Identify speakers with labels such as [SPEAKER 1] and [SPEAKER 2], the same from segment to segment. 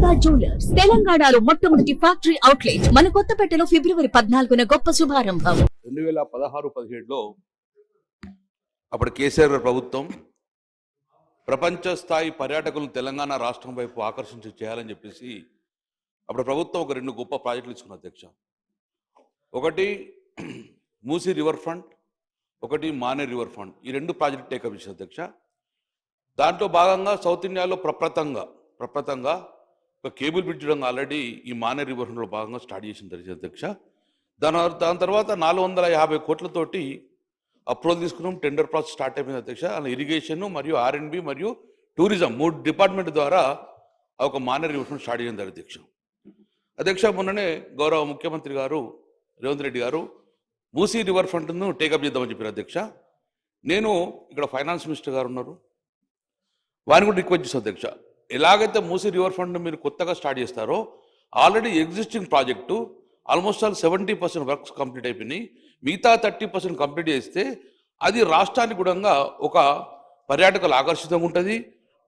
[SPEAKER 1] Sharada jewellers. తెలంగాణలో మొట్టమొదటి factory outlet. మన కొత్తపేటలో ఫిబ్రవరి పద్నాలుగున గొప్ప శుభారంభం.
[SPEAKER 2] రెండు వేల పదహారు పదిహేడులో అప్పుడు కేసీఆర్ ప్రభుత్వం ప్రపంచ స్థాయి పర్యాటకులను తెలంగాణ రాష్ట్రం వైపు ఆకర్షించి చేయాలని చెప్పేసి అప్పుడు ప్రభుత్వం ఒక రెండు గొప్ప ప్రాజెక్టులు ఇచ్చుకున్న అధ్యక్ష. ఒకటి మూసీ రివర్ ఫ్రంట్ ఒకటి మానే రివర్ ఫ్రంట్. ఈ రెండు ప్రాజెక్ట్ టేకప్ చేసిన అధ్యక్ష. దాంట్లో భాగంగా సౌత్ ఇండియాలో ప్రప్రతంగా ప్రప్రతంగా కేబుల్ బ్రిడ్జ్ ఆల్రెడీ ఈ మానే రివర్ భాగంగా స్టార్ట్ చేసిన తెలిసిన అధ్యక్ష. దాని దాని తర్వాత నాలుగు వందల యాభై కోట్లతోటి అప్రూవల్ తీసుకున్నాం టెండర్ ప్రాసెస్ స్టార్ట్ అయిపోయింది అధ్యక్ష. అలా ఇరిగేషన్ మరియు ఆర్ఎండ్బి మరియు టూరిజం మూడు డిపార్ట్మెంట్ ద్వారా ఒక మానర్ రివర్షన్ స్టార్ట్ చేసింది అధ్యక్ష. అధ్యక్ష మొన్ననే గౌరవ ముఖ్యమంత్రి గారు రేవంత్ రెడ్డి గారు మూసీ రివర్ ఫ్రంట్ను టేకప్ చేద్దామని చెప్పారు అధ్యక్ష. నేను ఇక్కడ ఫైనాన్స్ మినిస్టర్ గారు ఉన్నారు. వారిని కూడా రిక్వెస్ట్ చేశాను అధ్యక్ష. ఎలాగైతే మూసీ రివర్ ఫ్రంట్ మీరు కొత్తగా స్టార్ట్ చేస్తారో already existing project almost all seventy percent works complete అయిపోయినాయి. మిగతా థర్టీ పర్సెంట్ కంప్లీట్ చేస్తే అది రాష్ట్రానికి కూడా ఒక పర్యాటకులు ఆకర్షితంగా ఉంటుంది.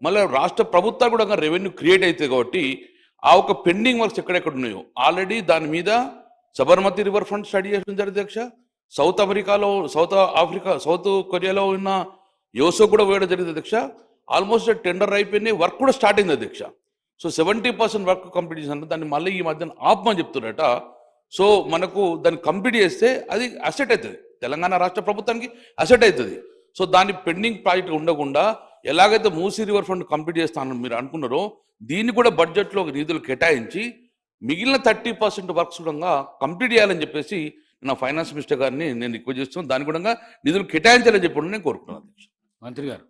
[SPEAKER 2] మళ్ళీ రాష్ట్ర ప్రభుత్వాలు కూడా రెవెన్యూ క్రియేట్ అవుతుంది కాబట్టి ఆ ఒక పెండింగ్ వర్క్స్ ఎక్కడెక్కడ ఉన్నాయో ఆల్రెడీ దాని మీద సబర్మతి రివర్ ఫ్రంట్ స్టడీ చేసిన అధ్యక్ష. సౌత్ అమెరికాలో సౌత్ ఆఫ్రికా సౌత్ కొరియాలో ఉన్న యోసో కూడా వేయడం జరిగింది అధ్యక్ష. ఆల్మోస్ట్ టెండర్ అయిపోయినాయి వర్క్ కూడా స్టార్ట్ అయింది అధ్యక్ష. So seventy percent work complete చేసిన దాన్ని మళ్ళీ ఈ మధ్యన ఆపమని చెప్తున్నారట. సో మనకు దాన్ని కంప్లీట్ చేస్తే అది అసెట్ అవుతుంది. తెలంగాణ రాష్ట్ర ప్రభుత్వానికి అసెట్ అవుతుంది. సో దాని పెండింగ్ ప్రాజెక్ట్ ఉండకుండా ఎలాగైతే మూసీ రివర్ ఫండ్ కంప్లీట్ చేస్తానని మీరు అనుకున్నారో దీన్ని కూడా బడ్జెట్లో నిధులు కేటాయించి మిగిలిన థర్టీ పర్సెంట్ వర్క్స్ కూడా కంప్లీట్ చేయాలని చెప్పేసి నా ఫైనాన్స్ మినిస్టర్ గారిని నేను రిక్వెస్ట్ చేస్తున్నాను. దాని కూడా నిధులు కేటాయించాలని చెప్పి నేను కోరుకున్నాను
[SPEAKER 3] మంత్రి గారు